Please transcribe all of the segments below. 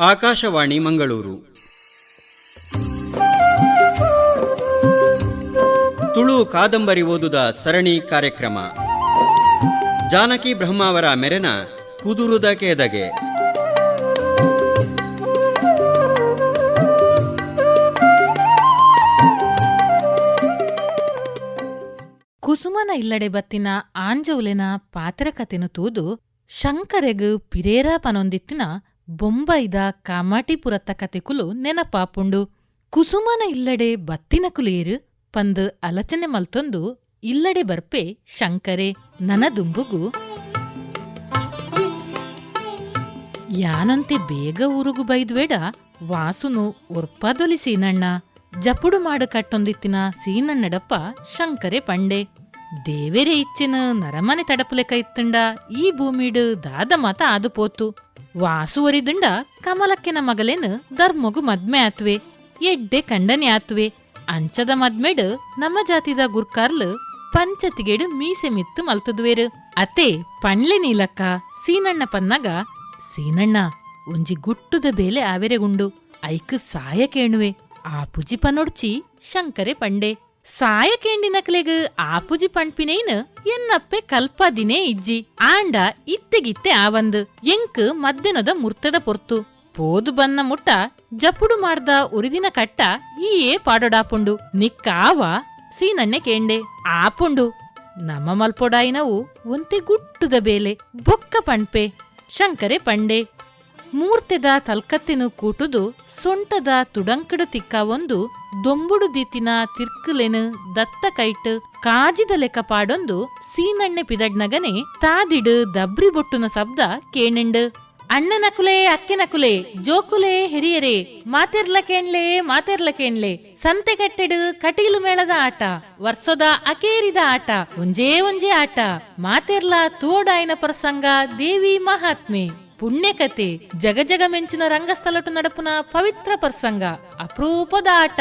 ಆಕಾಶವಾಣಿ ಮಂಗಳೂರು. ತುಳು ಕಾದಂಬರಿ ಓದುದ ಸರಣಿ ಕಾರ್ಯಕ್ರಮ. ಜಾನಕಿ ಬ್ರಹ್ಮಾವರ ಮೆರೆನ ಕುದುರುದ ಕೆದಗೆ. ಕುಸುಮನ ಇಲ್ಲಡೆ ಬತ್ತಿನ ಆಂಜೌಲೆನ ಪಾತ್ರಕತೆನು ತೂದು ಶಂಕರೆಗು ಪಿರೇರಾ ಪನೊಂದಿತ್ತಿನ ಬೊಂಬೈದ ಕಾಮಾಟಿಪುರತ್ತ ಕತೆಕುಲು ನೆನಪಾಪುಂಡು. ಕುಸುಮನ ಇಲ್ಲಡೆ ಬತ್ತಿನಕುಲು ಏರು ಪಂದ್ ಅಲಚನೆ ಮಲ್ತೊಂದು ಇಲ್ಲಡೆ ಬರ್ಪೆ ಶಂಕರೆ ನನದುಂಬುಗು. ಯಾನಂತೆ ಬೇಗ ಊರುಗು ಬೈದ್ವೇಡ ವಾಸುನು ಒರ್ಪದೊಲಿ ಸೀನಣ್ಣ ಜಪುಡು ಮಾಡು ಕಟ್ಟೊಂದಿತ್ತಿನ ಸೀನಣ್ಣಡಪ್ಪ ಶಂಕರೆ ಪಂಡೆ. ದೇವೇರೆ ಇಚ್ಚಿನ ನರಮನೆ ತಡಪುಲೆಕ ಇತ್ತಂಡ ಈ ಭೂಮಿಡು ದಾದ ಮಾತ ಆದು ಪೋತು ವಾಸು ದುಂಡ ಕಮಲಕ್ಕೆನ ಮಗಲೇನು ಧರ್ಮಗು ಮದ್ಮೆ ಆತ್ವೆ, ಎಡ್ಡೆ ಕಂಡನೆ ಆತ್ವೆ. ಅಂಚದ ಮದ್ಮೆಡ್ ನಮ್ಮ ಜಾತಿದ ಗುರ್ಕಾರ್ಲ್ ಪಂಚತಿಗೆಡು ಮೀಸೆ ಮಿತ್ತು ಮಲ್ತದ್ವೇರು. ಅತೆ ಪಣ್ಲೆ ನೀಲಕ್ಕ, ಸೀನಣ್ಣ ಪನ್ನಗ, ಸೀನಣ್ಣ ಒಂಜಿ ಗುಟ್ಟುದ ಬೇಲೆ ಆವೆರೆಗುಂಡು. ಐಕ್ ಸಾಯ ಕೇಣುವೆ. ಆಪುಜಿ ಪನೊಡ್ಚಿ ಶಂಕರೆ ಪಂಡೆ. ಕೇಂಡಿನಕ್ಲೆಗ್ ಆಪುಜಿ ಪಣ್ಪಿನೇನ್ ಎನ್ನಪ್ಪೆ ಕಲ್ಪದಿನೇ ಇಜ್ಜಿ. ಆಂಡ ಇತ್ತೆಗಿತ್ತೆ ಆವಂದ್ ಎಂಕ್ ಮದ್ದೆನದ ಮುರ್ತದ ಪೊರ್ತು. ಪೋದು ಬನ್ನ ಮುಟ್ಟ, ಜಪುಡು ಮಾಡ್ದ ಉರಿದಿನ ಕಟ್ಟ, ಈಯೇ ಪಾಡೊಡಾಪುಂಡು. ನಿಕ್ಕಾವ ಸೀನಣ್ಣೆ ಕೇಂಡೆ, ಆಪುಂಡು. ನಮ್ಮ ಮಲ್ಪೊಡಾಯಿನವು ಒಂತೆ ಗುಟ್ಟುದ ಬೇಲೆ, ಬೊಕ್ಕ ಪಣ್ಪೆ, ಶಂಕರೆ ಪಂಡೆ. ಮೂರ್ತೆದ ತಲ್ಕತ್ತೆನು ಕೂಟುದು ಸೊಂಟದ ತುಡಂಕಡು ತಿಕ್ಕ ಒಂದು ದೊಂಬುಡು ದಿತ್ತಿನ ತಿರ್ಕುಲೆನು ದತ್ತ ಕೈಟ್ ಕಾಜಿದ ಲೆಕ್ಕ ಪಾಡೊಂದು ಸೀನಣ್ಣೆ ಪಿದಡ್ನಗನೆ ತಾದಿಡು ದಬ್ರಿ ಬೊಟ್ಟುನ ಶಬ್ದ ಕೇಣೆಂಡು ಅಣ್ಣನಕುಲೆ ಅಕ್ಕೆನಕುಲೆ ಜೋಕುಲೆ ಹಿರಿಯರೆ, ಮಾತೆರ್ಲ ಕೇಣ್ಲೆ ಮಾತೆರ್ಲ ಕೇಣ್ಲೆ, ಸಂತೆ ಕಟ್ಟೆಡು ಕಟೀಲು ಮೇಳದ ಆಟ ವರ್ಷದ ಅಕೇರಿದ ಆಟ, ಒಂಜೇ ಒಂಜೇ ಆಟ, ಮಾತೆರ್ಲ ತೋಡಾಯಿನ ಪ್ರಸಂಗ ದೇವಿ ಮಹಾತ್ಮೆ. ಜಗಜಗ ಮೆಂಚಿನ ರಂಗಸ್ಥಳಟು ನಡಪುನ ಪವಿತ್ರ ಪ್ರಸಂಗ, ಅಪರೂಪದ ಆಟ.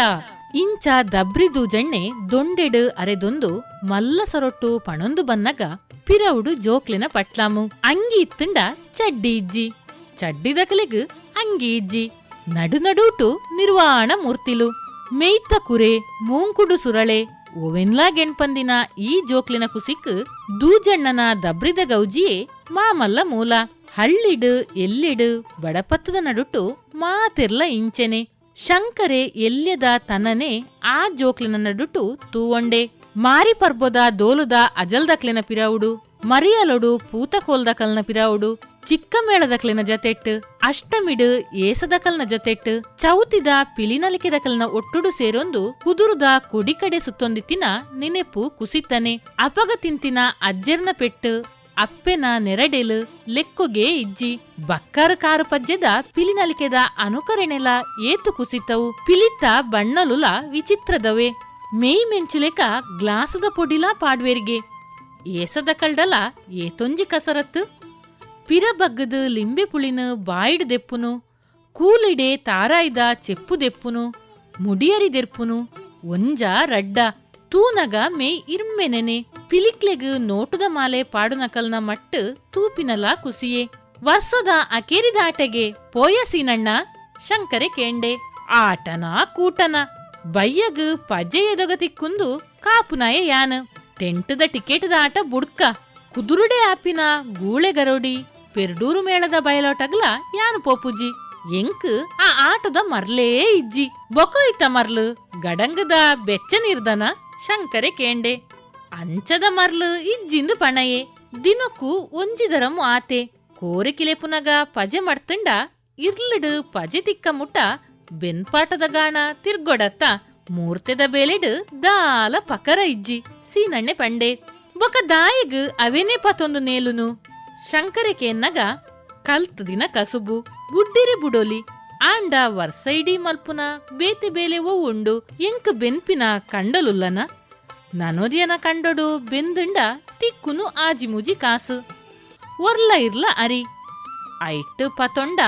ಇಂಚ ದಬ್ರಿದು ಜಣ್ಣೆ ದೊಂಡೆಡು ಅರೆದೊಂದು ಮಲ್ಲ ಸೊರೊಟ್ಟು ಪಣೊಂದು ಬನ್ನಗ ಪಿರವುಡು ಜೋಕ್ಲಿನ ಪಟ್ಲಾಮು, ಅಂಗಿ ಇತ್ತುಂಡ ಚಡ್ಡಿ ಇಜ್ಜಿ. ಚಡ್ಡಿದಕಲಿಗ್ ಅಂಗಿ ಇಜ್ಜಿ. ನಡು ನಡೂಟು ನಿರ್ವಾಣ ಮೂರ್ತಿಲು. ಮೇಯ್ತ ಕುರೆ, ಮೂಂಕುಡು ಸುರಳೆ, ಓವೆನ್ಲಾ ಗೆಣ್ಪಂದಿನ ಈ ಜೋಕ್ಲಿನ ಕುಸಿಕ್ ದೂಜಣ್ಣನ ದಬ್ರಿದ ಗೌಜಿಯೇ ಮಾಮಲ್ಲ ಮೂಲ. ಹಳ್ಳಿಡು, ಎಲ್ಲಿಡು, ಬಡಪತ್ತದ ನಡುಟು ಮಾತಿರ್ಲ ಇಂಚೆನೆ. ಶಂಕರೆ ಎಲ್ಯದ ತನನೆ ಆ ಜೋಕ್ಲಿನ ನಡುಟು ತೂವಂಡೆ. ಮಾರಿ ಪರ್ಬೋದ ದೋಲುದ ಅಜಲ್ದಕ್ಲಿನ ಪಿರಾವುಡು. ಮರಿಯಲೊಡು ಪೂತಕೋಲ್ದಕಲ್ನ ಪಿರಾವುಡು. ಚಿಕ್ಕ ಮೇಳದಕ್ಲಿನ ಜತೆಟ್ ಅಷ್ಟಮಿಡು ಏಸದಕಲ್ನ ಜತೆಟ್ ಚೌತಿದ ಪಿಲಿನಲಿಕೆದಕಲ್ನ ಒಟ್ಟುಡು ಸೇರೊಂದು ಕುದುರುದ ಕುಡಿಕಡೆ ಸುತ್ತೊಂದಿತ್ತಿನ ನೆನೆಪು ಕುಸಿತನೆ ಅಪಗ ತಿಂತಿನ ಅಜ್ಜೆರ್ನ ಪೆಟ್ಟು ಅಪ್ಪೆನ ನೆರಡೆಲು, ಲೆಕ್ಕುಗೆ ಇಜ್ಜಿ, ಬಕ್ಕರ್ ಕಾರು ಪಜ್ಜೆದ ಪಿಲಿನಲಿಕೆದ ಅನುಕರಣೆಲ ಏತು ಕುಸಿತವು, ಪಿಲಿತ ಬಣ್ಣಲುಲ ವಿಚಿತ್ರದವೆ. ಮೇಯ್ ಮೆಂಚುಲೆಕ ಗ್ಲಾಸದ ಪೊಡಿಲ ಪಾಡ್ವೇರಿಗೆ, ಏಸದ ಕಲ್ಡಲ ಏತೊಂಜಿ ಕಸರತ್ತು. ಪಿರ ಬಗ್ಗದು ಲಿಂಬೆ ಪುಳಿನು ಬಾಯಿಡು ದೆಪ್ಪುನು, ಕೂಲಿಡೆ ತಾರಾಯ್ದ ಚೆಪ್ಪು ದೆಪ್ಪುನು, ಮುಡಿಯರಿ ದೆರ್ಪುನು, ಒಂಜ ರಡ್ಡ. ತೂನಗ ಮೇ ಇರ್ಮೆನೆನೆ. ಪಿಲಿಕ್ಲೆಗ್ ನೋಟುದ ಮಾಲೆ ಪಾಡುನಕಲ್ನ ಮಟ್ಟು ತೂಪಿನಲ ಕುಸಿಯೇ. ವರ್ಷದ ಅಕೇರಿದ ಆಟೆಗೆ ಪೋಯ ಸೀನಣ್ಣ ಶಂಕರೆ ಕೇಂಡೆ. ಆಟನ ಕೂಟನ ಬಯ್ಯಗ್ ಪಜ್ಜೆ ಎದೊಗತಿಕ್ಕುಂದು ಕಾಪುನಾಯ ಯಾನ್. ಟೆಂಟದ ಟಿಕೆಟ್ದ ಆಟ ಬುಡ್ಕ ಕುದುರುಡೆ ಆಪಿನ ಗೂಳೆ ಗರೋಡಿ. ಪೆರ್ಡೂರು ಮೇಳದ ಬಯಲೋಟಗ್ಲ ಯಾನ್ ಪೋಪುಜಿ. ಎಂಕ್ ಆ ಆಟದ ಮರ್ಲೇ ಇಜ್ಜಿ. ಬೊಕೊಯ್ತ ಮರ್ಲು ಗಡಂಗದ ಬೆಚ್ಚ ನಿರ್ದನ ಶಂಕರೆ ಕೇಂಡೆ. ಅಂಚದ ಮರ್ಲು ಇಜ್ಜಿಂದು ಪಣಯೆ. ದಿನಕ್ಕೂ ಒಂಜಿದರಮು ಆತೆ ಕೋರಿಕಿಲೆ ಪುನಗ ಪಜೆ ಮಡ್ತಂಡ. ಇರ್ಲಿಡು ಪಜೆ ತಿಕ್ಕ ಮುಟ್ಟ. ಬೆನ್ಪಾಟದ ಗಾಣ ತಿರ್ಗೊಡತ್ತ. ಮೂರ್ತೆದ ಬೇಲೆಡು ದಾಲ ಪಕರ ಇಜ್ಜಿ. ಸೀನಣ್ಣೆ ಪಂಡೆ. ಬೊಕ ದಾಯಿಗ್ ಅವೇನೇ ಪತೊಂದು ನೇಲುನು. ಶಂಕರೆ ಕೇನ್ನಗ, ಕಲ್ತ್ ದಿನ ಕಸುಬು. ಬುಡ್ಡಿರಿ ಬುಡೋಲಿ. ಆಂಡ ವರ್ಸೈಡಿ ಮಲ್ಪುನ. ಬೇತೆ ಬೇಲೆ ಉಂಡು ಎಂಕ್ ಬೆನ್ಪಿನ ಕಂಡಲುಲ್ಲನ. ನನೊರಿಯನ ಕಂಡೊಡು ಬೆಂದುಂಡ ತಿಕ್ಕುನು ಆಜಿಮುಜಿ ಕಾಸು. ಒರ್ಲ ಇರ್ಲ ಅರಿ. ಐಟ್ ಪತೊಂಡ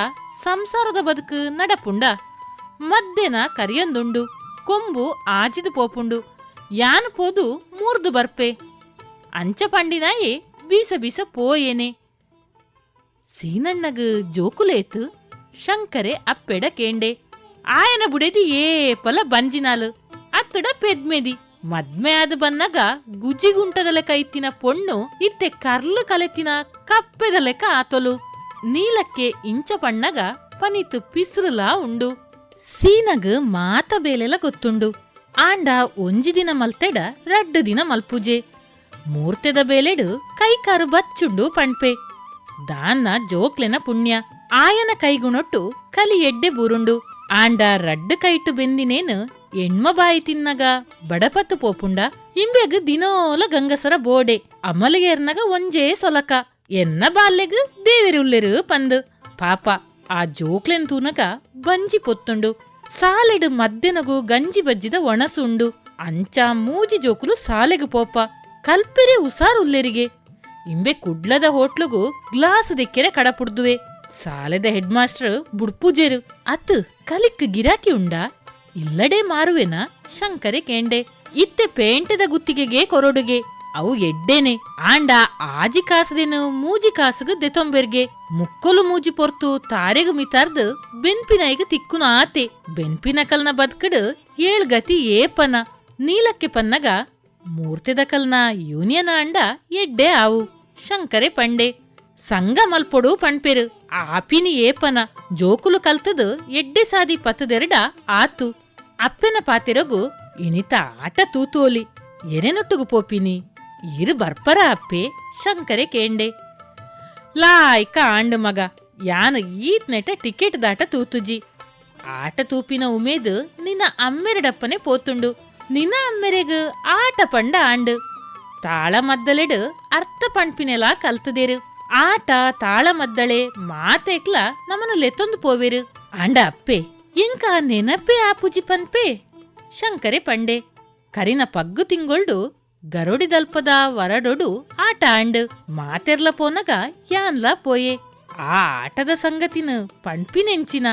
ಸಂಸಾರದ ಬದುಕು ನಡಪುಂಡ. ಮದ್ದೆನ ಕರಿಯೊಂದುಂಡು, ಕೊಂಬು ಆಜಿದು ಪೋಪುಂಡು, ಯಾನ್ ಪೋದು ಮೂರ್ದು ಬರ್ಪೆ. ಅಂಚ ಪಂಡಿನಾಯಿ ಬೀಸ ಬೀಸ ಪೋಯೇನೆ. ಸೀನಣ್ಣಗ್ ಜೋಕುಲೇತು, ಶಂಕರೆ ಅಪ್ಪೆಡ ಕೇಂಡೆ. ಆಯನ ಬುಡೆದಿ ಏಪಲ ಬಂಜಿನಾಲು, ಅತ್ತಡ ಪೆದ್ಮೆದಿ. ಮದ್ಮೆ ಆದ ಬನ್ನಗ ಗುಜಿಗುಂಟದ ಲೆಕ್ಕ ಪೊಣ್ಣು, ಇತ್ತೆ ಕರ್ಲು ಕಲೆತಿನ ಕಪ್ಪೆದ ಲೆಕ್ಕ ಆತೊಲು. ನೀಲಕ್ಕೆ ಇಂಚ ಪಣ್ಣಗ ಪನಿತು ಪಿಸ್ರುಲ ಉಂಡು. ಸೀನಗ್ ಮಾತ ಬೇಲೆಲ ಗೊತ್ತುಂಡು. ಆಂಡ ಒಂಜಿ ದಿನ ಮಲ್ತೆಡ ರಡ್ಡು ದಿನ ಮಲ್ಪುಜೆ. ಮೂರ್ತೆದ ಬೇಲೆಡು ಕೈಕಾರು ಬಚ್ಚುಂಡು ಪಣ್ಪೆ. ದಾನ್ನ ಜೋಕ್ಲೆನ ಪುಣ್ಯ. ಆಯನ ಕೈಗುಣೊಟ್ಟು ಕಲಿ ಎಡ್ಡೆ ಬೂರುಂಡು. ಆಂಡ ರಡ್ಡು ಕೈಟು ಬೆಂದಿನೇನು ಎಣ್ಮ ಬಾಯಿ ತಿನ್ನಗ, ಬಡಪತ್ತು ಪೋಪುಂಡ, ಇಂಬೆಗ್ ದಿನೋಲ ಗಂಗಸರ ಬೋಡೆ ಅಮಲಗೆರ್ನಗ ಒಂಜೇ ಸೊಲಕ, ಎನ್ನ ಬಾಲ್ಯಗ ದೇವೆರಿ ಉಲ್ಲೆರು ಪಂದು. ಪಾಪ, ಆ ಜೋಕ್ಲೆನ್ ತೂನಗ ಬಂಜಿ ಪೊತ್ತುಂಡು, ಸಾಲೆಡು ಮದ್ದೆನಗು ಗಂಜಿ ಬಜ್ಜಿದ ಒಣಸುಂಡು, ಅಂಚ ಮೂಜಿ ಜೋಕುಲು ಸಾಲೆಗು ಪೋಪ, ಕಲ್ಪೆರೆ ಉಸಾರ್ ಉಲ್ಲೆರಿಗೆ. ಇಂಬೆ ಕುಡ್ಲದ ಹೋಟ್ಲುಗು ಗ್ಲಾಸ್ ದಿಕ್ಕೆರೆ ಕಡಪುಡ್ದುವೆ, ಸಾಲೆದ ಹೆಡ್ ಮಾಸ್ಟರ್ ಬುಡ್ಪೂಜೆರು ಅತ್ ಕಲಿಕ್ ಗಿರಾಕಿ ಉಂಡಾ. ಇಲ್ಲಡೆ ಮಾರುವೆನ ಶಂಕರೆ ಕೇಂಡೆ. ಇತ್ತೆ ಪೇಂಟದ ಗುತ್ತಿಗೆಗೆ ಕೊರೊಡುಗೆ. ಅವು ಎಡ್ಡೇನೆ. ಆಂಡ ಆಜಿ ಕಾಸದೇನು ಮೂಜಿ ಕಾಸಗ ದೆತೊಂಬೆರ್ಗೆ. ಮುಕ್ಕಲು ಮೂಜಿ ಪೊರ್ತು ತಾರೆಗು ಮಿತಾರ್ದು ಬೆನ್ಪಿನೈಗ ತಿಕ್ಕುನ ಆತೆ. ಬೆನ್ಪಿನ ಬದ್ಕಡ್ ಏಳ್ ಗತಿ ಏಪನ ನೀಲಕ್ಕೆ ಪನ್ನಗ ಮೂರ್ತೆದ ಕಲ್ನ ಯೂನಿಯನ್ ಆಂಡ ಎಡ್ಡೆ ಆವು. ಶಂಕರೆ ಪಂಡೆ. ಸಂಗ ಮಲ್ಪೊಡು ಪಣ್ಪೆರು. ಆಪಿನಿ ಏಪನ ಜೋಕುಲು ಕಲ್ತದು ಎಡ್ಡೆ ಸಾದಿ ಪತ್ತದೆರಡ ಆತು. ಅಪ್ಪೆನ ಪಾತೆರಗು ಇನಿತ ಆಟ ತೂತೋಲಿ ಎರೆನೊಟ್ಟುಗು ಪೋಪಿನಿ, ಇರು ಬರ್ಪರ ಅಪ್ಪೆ, ಶಂಕರೆ ಕೇಂಡೆ. ಲಾಯ್ಕ ಆಂಡು ಮಗ, ಯಾನ ಈತ್ ನೆಟ ಟಿಕೆಟ್ ದಾಟ ತೂತುಜಿ. ಆಟ ತೂಪಿನ ಉಮೇದ್ ನಿನ್ನ ಅಮ್ಮೆರಡಪ್ಪನೆ ಪೋತುಂಡು. ನಿನ್ನ ಅಮ್ಮೆರೆಗ್ ಆಟ ಪಂಡ ಆಂಡು. ತಾಳ ಮದ್ದಲೆಡು ಅರ್ಥ ಪಣ್ಪಿನೆಲ ಕಲ್ತುದೇರು. ಆಟ ತಾಳ ಮದ್ದಳೆ ಮಾತೆಕ್ಲ ನಮ್ಮನ್ನು ಲೆತ್ತೊಂದು ಪೋವೇರು. ಆಂಡ ಅಪ್ಪೆ ಎಂಕ ನೆನಪೆ ಆಪುಜಿ ಪನ್ಪೆ ಶಂಕರೆ ಪಂಡೆ. ಕರಿನ ಪಗ್ಗು ತಿಂಗೊಳ್ಡು ಗರುಡಿದಲ್ಪದ ವರಡೊಡು ಆಟ ಆಂಡ್, ಮಾತೆರ್ಲ ಪೋನಗ ಯಾನ್ಲ ಪೋಯೆ. ಆ ಆಟದ ಸಂಗತಿನ ಪಣ್ಪಿನೆಂಚಿನ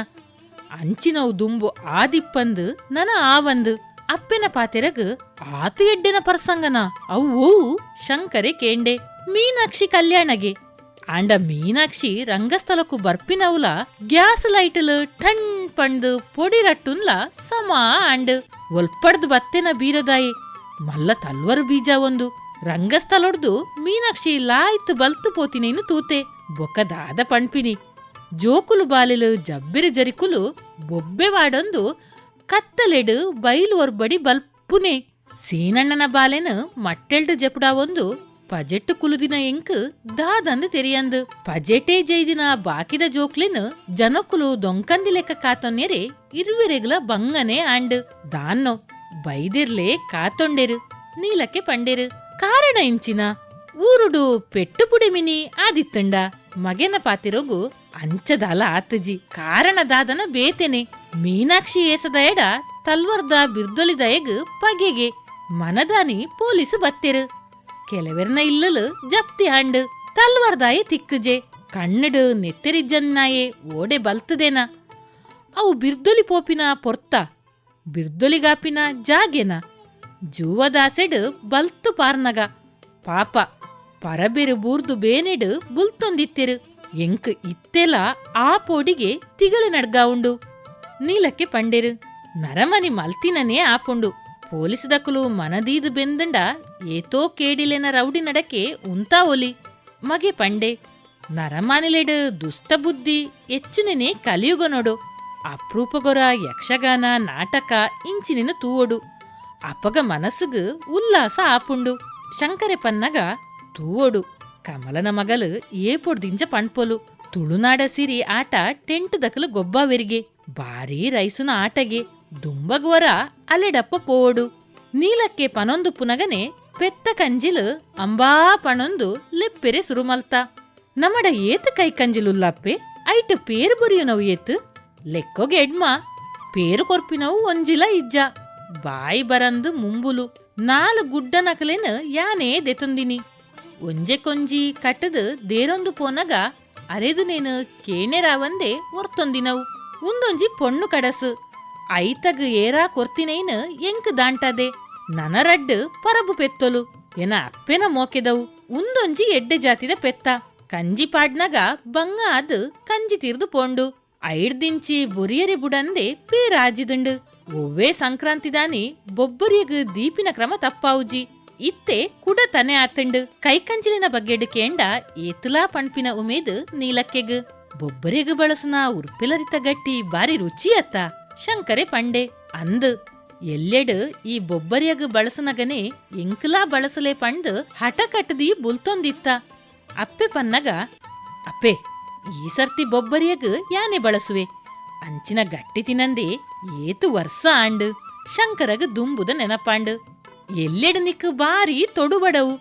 ಅಂಚಿನವು ದುಂಬು ಆದಿಪ್ಪಂದು, ನನ ಆವಂದು. ಅಪ್ಪೆನ ಪಾತೆರಗ್ ಆತು ಎಡ್ಡೆನ ಪರ್ಸಂಗನ. ಅವು ಶಂಕರೆ ಕೇಂಡೆ. ಮೀನಾಕ್ಷಿ ಕಲ್ಯಾಣಗೆ. ಆಂಡ ಮೀನಾಕ್ಷಿ ರಂಗಸ್ಥಳಕ್ಕೂ ಬರ್ಪಿನವುಲ ಗ್ಯಾಸ್ ಲೈಟಲ್ ಟಣ್ ಪಂಡ್ ಪೊಡಿ ರಟ್ಟುನ್ಲ ಸಮ ಆಂಡ್ ಒಲ್ಪಡ್ದು ಬತ್ತೆನ ಬೀರದಾಯಿ. ಮಲ್ಲ ತಲ್ವರು ಬೀಜ ಒಂದು. ರಂಗಸ್ಥಲೊಡ್ದು ಮೀನಾಕ್ಷಿ ಲಾಯ್ತು ಬಲ್ತು ಪೋತಿನೇನು ತೂತೆ. ಬೊಕ್ಕದಾದ ಪಣ್ಪಿನಿ. ಜೋಕುಲು ಬಾಲಿಲು ಜಬ್ಬೆರು ಜರಿಕುಲು ಬೊಬ್ಬೆ ವಾಡೊಂದು ಕತ್ತಲೆಡು ಬೈಲು ಒರ್ಬಡಿ ಬಲ್ಪುನೆ. ಸೀನಣ್ಣನ ಬಾಲೆನು ಮಟ್ಟೆಲ್ಡು ಜಪುಡ ಒಂದು ಪಜೆಟ್ಟು ಕುಲುದಿನ ಎಂಕ್ தாதந்து ತೆರಿಯಂದು. ಪಜೆಟೆ ಜೈದಿನ ಬಾಕಿದ ಜೋಕ್ಲಿನ ಜನಕುಲು ದೊಂಕಂದಿ ಲೆಕ್ಕ ಕಾತೊನ್ನೆರೆ ಇರುವೆರೆಗಲ ಬಂಗನೆ ಆಂಡ್. ದಾನ್ನೋ, ಬೈದಿರ್ಲೆ ಕಾತೊಂಡೆರು, ನೀಲಕ್ಕೆ ಪಂಡೆರು. ಕಾರಣ ಇಂಚಿನ, ಊರುಡು ಪೆಟ್ಟು ಪುಡಿಮಿನಿ ಆದಿತ್ತಂಡ. ಮಗೆನ ಪಾತಿರೋಗು ಅಂಚದಾಲ ಆತಜಿ. ಕಾರಣದಾದನ ಬೇತೆನೆ. ಮೀನಾಕ್ಷಿ ಏಸದ ಎಡ ತಲ್ವರ್ದ ಬಿರ್ದೊಲಿದ ಪಗೆಗೆ. ಮನದಾನಿ ಪೊಲೀಸು ಬತ್ತೆರು. ಕೆಲವೆರ್ನ ಇಲ್ಲಲು ಜಪ್ತಿ ಹಂಡು, ತಲ್ವರ್ದಾಯಿ ತಿಕ್ಕುಜೆ, ಕಣ್ಣಡು ನೆತ್ತೆರಿಜ್ಜನ್ನಾಯೆ ಓಡೆ ಬಲ್ತದೇನ. ಅವು ಬಿರ್ದೊಲಿ ಪೋಪಿನ ಪೊರ್ತ ಬಿರ್ದೊಲಿಗಾಪಿನ ಜಾಗೆನ. ಜೂವದಾಸೆಡು ಬಲ್ತು ಪಾರ್ನಗ, ಪಾಪ ಪರಬೆರು ಬೂರ್ದು ಬೇನೆಡು ಬುಲ್ತೊಂದಿತ್ತಿರು, ಎಂಕ್ ಇತ್ತೆಲ ಆ ಪೋಡಿಗೆ ತಿಗಲು ನಡ್ಗಾವುಂಡು. ನೀಲಕ್ಕೆ ಪಂಡೆರು, ನರಮನಿ ಮಲ್ತಿನನೇ ಆಪುಂಡು. ದಕ್ಕಲು ಮನದೀದು ಬೆಂದಂಡ ಏತೋ ಕೇಡಿಲೆನ ರೌಡಿ ನಡಕೆ ಉಂತಾ ಒಲಿ. ಮಗೆ ಪಂಡೆ, ನರಮಾನಿಲೆಡು ದುಷ್ಟ ಬುದ್ಧಿ ಹೆಚ್ಚುನೆನೆ ಕಲಿಯುಗ ನೋಡು. ಅಪ್ರೂಪಗೊರ ಯಕ್ಷಗಾನ, ನಾಟಕ ಇಂಚಿನಿನ ತೂವೊಡು. ಅಪಗ ಮನಸ್ಸುಗು ಉಲ್ಲಾಸ ಆಪುಂಡು. ಶಂಕರೆ ಪನ್ನಗ ತೂವೊಡು. ಕಮಲನ ಮಗಲು ಏಪೊಡ್ದಿಂಜ ಪಣ್ಪೊಲು. ತುಳುನಾಡ ಸಿರಿ ಆಟ ಟೆಂಟ್ ದಕಲು ಗೊಬ್ಬಾವೆರಿಗೆ. ಬಾರಿ ರೈಸುನ ಆಟಗೆ. ದುಂಬಗುವರ ಅಲೆಡಪ್ಪ ಪೋಡು. ನೀಲಕ್ಕೆ ಪನೊಂದು ಪುನಗನೆ ಪೆತ್ತ ಕಂಜಿಲು ಅಂಬಾ ಪಣೊಂದು ಲೆಪ್ಪೆರೆ ಸುರುಮಲ್ತ. ನಮಡ ಏತು ಕೈ ಕಂಜಿಲುಲ್ಲಪ್ಪೆ? ಐಟ್ ಪೇರು ಬುರಿಯುನವು ಏತು? ಲೆಕ್ಕೊಗೆ ಎಡ್ಮ, ಪೇರು ಕೊರ್ಪಿನವು ಒಂಜಿಲ ಇಜ್ಜ. ಬಾಯಿ ಬರಂದು ಮುಂಬುಲು, ನಾಲು ಗುಡ್ಡ ನಕಲೆನ್ ಯಾನೇ ದೆತೊಂದಿನಿ. ಒಂಜೆ ಕೊಂಜಿ ಕಟ್ಟದು ದೇರೊಂದು ಪೋನಗ ಅರೆದು ನೇನು ಕೇಣೆರಾವಂದೆ ಒರ್ತೊಂದಿನವು ಉಂದೊಂಜಿ ಪೊಣ್ಣು ಕಡಸು. ಐತಗ್ ಏರಾ ಕೊರ್ತಿನೇನು ಎಂಕ್ ದಾಂಟದೆ? ನನರಡ್ಡು ಪರಬು ಪೆತ್ತೊಲು. ಎನ ಅಪ್ಪೆನ ಮೋಕೆದವು. ಉಂದೊಂಜಿ ಎಡ್ಡೆ ಜಾತಿದ ಪೆತ್ತ. ಕಂಜಿ ಪಾಡ್ನಗ ಬಂಗ ಅದು ಕಂಜಿ ತೀರ್ದು ಪೋಂಡು. ಐಡ್ದಿಂಚಿ ಬುರಿಯರಿ ಬುಡಂದೆ ಪೇರಾಜಿದುಂಡು ಒವ್ವೇ ಸಂಕ್ರಾಂತಿ ದಾನಿ ಬೊಬ್ಬರಿಯಗ್ ದೀಪಿನ ಕ್ರಮ ತಪ್ಪಾವುಜಿ. ಇತ್ತೆ ಕುಡ ತನೆ ಆತಂಡು. ಕೈಕಂಜಿಲಿನ ಬಗ್ಗೆಡ್ ಕೇಂಡ ಏತಲಾ ಪಣ್ಪಿನ ಉಮೇದು ನೀಲಕ್ಕೆಗ್. ಬೊಬ್ಬರಿಗ ಬಳಸುನ ಉರ್ಪಿಲರಿತ ಗಟ್ಟಿ ಬಾರಿ ರುಚಿ ಶಂಕರೆ ಪಂಡೆ. ಅಂದು, ಎಲ್ಲೆಡ್ ಈ ಬೊಬ್ಬರಿಯಗ ಬಳಸನಗನೆ ಎಂಕಲಾ ಬಳಸಲೆ ಪಂಡ್ ಹಠ ಕಟ್ಟದಿ ಬುಲ್ತೊಂದಿತ್ತ. ಅಪ್ಪೆ ಪನ್ನಗ, ಅಪ್ಪೆ, ಈ ಸರ್ತಿ ಬೊಬ್ಬರಿಯಗ ಯಾನೆ ಬಳಸುವೆ? ಅಂಚಿನ ಗಟ್ಟಿ ತಿನಂದೆ ಏತು ವರ್ಷ ಆಂಡ್? ಶಂಕರಗ ದುಂಬುದ ನೆನಪಾಂಡ್. ಎಲ್ಲೆಡ್ ನಿಕ್ ಬಾರಿ ತೊಡುಬಡವು.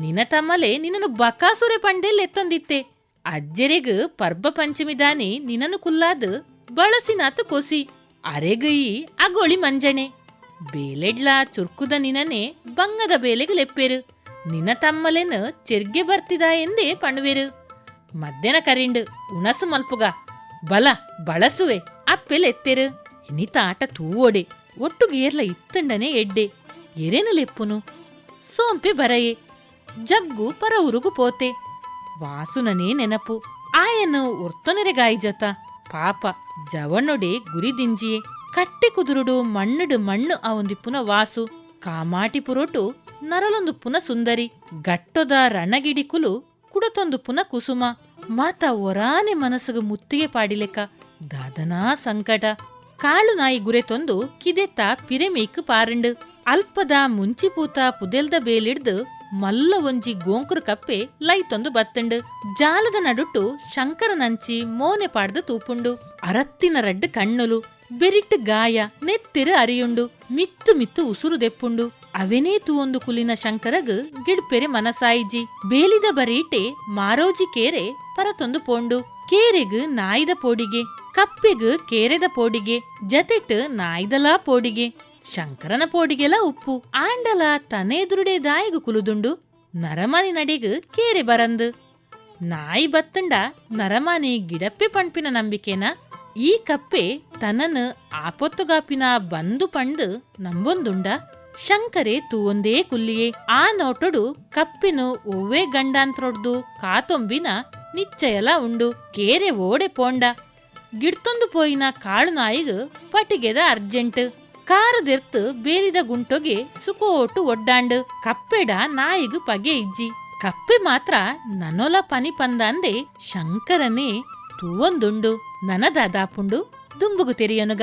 ನಿನ ತಮ್ಮಲೆ ನಿನ್ನನು ಬಕಾಸುರೆ ಪಂಡೆ ಎತ್ತೊಂದಿತ್ತೆ. ಅಜ್ಜೆರೆಗ್ ಪರ್ಬ ಪಂಚಮಿ ದಾನಿ ನಿನನು ಕುಲ್ಲಾದ್ ಬಳಸಿನಾತು ಕೊಸಿ. ಅರೆಗಯಿ ಅಗೋಳಿ ಮಂಜಣೆ ಬೇಲೆಡ್ಲ ಚುರ್ಕುದ ನಿನನೆ ಬಂಗದ ಬೇಲೆಗೆ ಲೆಪ್ಪೆರು, ನಿನ್ನ ತಮ್ಮಲೆನ್ ಚೆರ್ಗೆ ಬರ್ತಿದ ಎಂದೇ ಪಣುವೆರು. ಮಧ್ಯಾಹ್ನ ಕರಿಂಡು, ಉಣಸು ಮಲ್ಪುಗ, ಬಲ ಬಳಸುವೆ, ಅಪ್ಪೆಲ್ ಎತ್ತೆರು. ಇನಿತ ಆಟ ತೂವೊಡೆ, ಒಟ್ಟು ಗೇರ್ಲ ಇತ್ತಂಡನೆ ಎಡ್ಡೆ, ಎರೆನು ಲೆಪ್ಪುನು. ಸೋಂಪೆ ಬರಯೆ, ಜಗ್ಗು ಪರ ಉರುಗು ಪೋತೆ. ವಾಸುನನೇ ನೆನಪು, ಆಯನು ಒರ್ತೊನೆರೆಗಾಯ್ಜತ ಪಾಪ ಗುರಿದಿಂಜಿಯೆ ಕಟ್ಟೆ ಕುದುರುಡು ಮಣ್ಣುಡು ಮಣ್ಣು ಅವಂದಿಪ್ಪುನ ವಾಸು, ಕಾಮಾಟಿ ಪುರೋಟು ನರಲೊಂದು ಪುನ ಸುಂದರಿ, ಗಟ್ಟೊದ ರಣಗಿಡಿಕುಲು ಕುಡತೊಂದು ಪುನ ಕುಸುಮ, ಮಾತ ಒರಾನೆ ಮನಸ್ಸುಗು ಮುತ್ತಿಗೆ ಪಾಡಿಲೆಕ್ಕ ದಾದನಾ ಸಂಕಟ, ಕಾಳು ನಾಯಿ ಗುರೆತೊಂದು ಕಿದೆತ್ತ ಪಿರೆಮೇಕ್ ಪಾರಂಡು, ಅಲ್ಪದ ಮುಂಚಿಪೂತ ಪುದೆಲ್ದ ಬೇಲಿಡ್ದು ಮಲ್ಲ ಒಂಜಿ ಗೋಂಕುರು ಕಪ್ಪೆ ಲೈತೊಂದು ಬತ್ತಂಡು. ಜಾಲದ ನಡುಟ್ಟು ಶಂಕರನಂಚಿ ಮೋನೆ ಪಾಡ್ದು ತೂಪುಂಡು. ಅರತ್ತಿನ ರಡ್ಡು ಕಣ್ಣುಲು ಬೆರಿಟ್ಟು ಗಾಯ, ನೆತ್ತಿರು ಅರಿಯುಂಡು. ಮಿತ್ತು ಮಿತ್ತು ಉಸುರು ದೆಪ್ಪುಂಡು. ಅವೆನೇ ತೂವೊಂದು ಕುಲಿನ ಶಂಕರಗ್ ಗಿಡ್ಪೆರೆ ಮನಸಾಯಿಜಿ. ಬೇಲಿದ ಬರೀಟೆ ಮಾರೋಜಿ ಕೇರೆ ಪರತೊಂದು ಪೋಂಡು. ಕೇರೆಗ್ ನಾಯ್ದ ಪೋಡಿಗೆ, ಕಪ್ಪೆಗ್ ಕೇರೆದ ಪೋಡಿಗೆ, ಜತೆಟ್ ನಾಯ್ದಲಾ ಪೋಡಿಗೆ. ಶಂಕರನ ಪೋಡಿಗೆಲ ಉಪ್ಪು, ಆಂಡಲ ತನೆದುರುಡೆ ದಾಯಿಗು ಕುಲುದುಂಡು, ನರಮನಿ ನಡಿಗ್ ಕೇರೆ ಬರಂದು. ನಾಯಿ ಬತ್ತಂಡ ನರಮನಿ ಗಿಡಪ್ಪೆ ಪಂಪಿನ ನಂಬಿಕೆನ, ಈ ಕಪ್ಪೆ ತನನ ಆಪೊತ್ತುಗಾಪಿನ ಬಂದು ಪಂಡು ನಂಬೊಂದುಂಡ, ಶಂಕರೇ ತೂವೊಂದೇ ಕುಲ್ಲಿಯೇ, ಆ ನೋಟೊಡು ಕಪ್ಪಿನು ಒವ್ವೇ ಗಂಡಾಂತ್ರೊಡ್ದು, ಕಾತೊಂಬಿನ ನಿಚ್ಚಯಲ ಉಂಡು, ಕೇರೆ ಓಡೆ ಪೋಂಡ. ಗಿಡ್ತೊಂದು ಪೋಯಿನ ಕಾಳು ನಾಯಿಗ್ ಪಟಿಗೆದ ಅರ್ಜೆಂಟ್. ಕಾರದೆರ್ತ್ ಬೇಲಿದ ಗುಂಟೊಗೆ ಸುಕೋಟು ಒಡ್ಡಾಂಡು ಕಪ್ಪೆಡ ನಾಯಿಗು ಪಗೆ ಇಜ್ಜಿ. ಕಪ್ಪೆ ಮಾತ್ರ ನನೊಲ ಪನಿ ಪಂದಾಂದೆ ಶಂಕರನೇ ತೂವೊಂದುಂಡು. ನನದಾದಾಪುಂಡು ದುಂಬುಗು ತೆರೆಯನುಗ.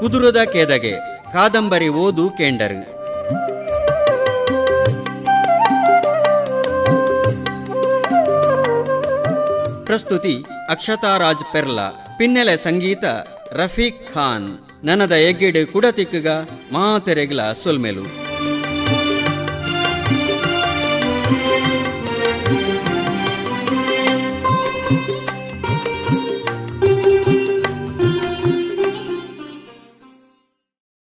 ಕುದುರದ ಕೆದಗೆ ಕಾದಂಬರಿ ಓದು ಕೇಂಡರು. ಪ್ರಸ್ತುತಿ ಅಕ್ಷತಾರಾಜ್ ಪೆರ್ಲಾ. ಪಿನ್ನೆಲೆ ಸಂಗೀತ ರಫೀಕ್ ಖಾನ್. ನನದ ಎಗ್ಗಿಡು ಕುಡತಿಕ್ಕುಗ ಮಾತೆರೆಗ್ಲ ಸೊಲ್ಮೆಲು.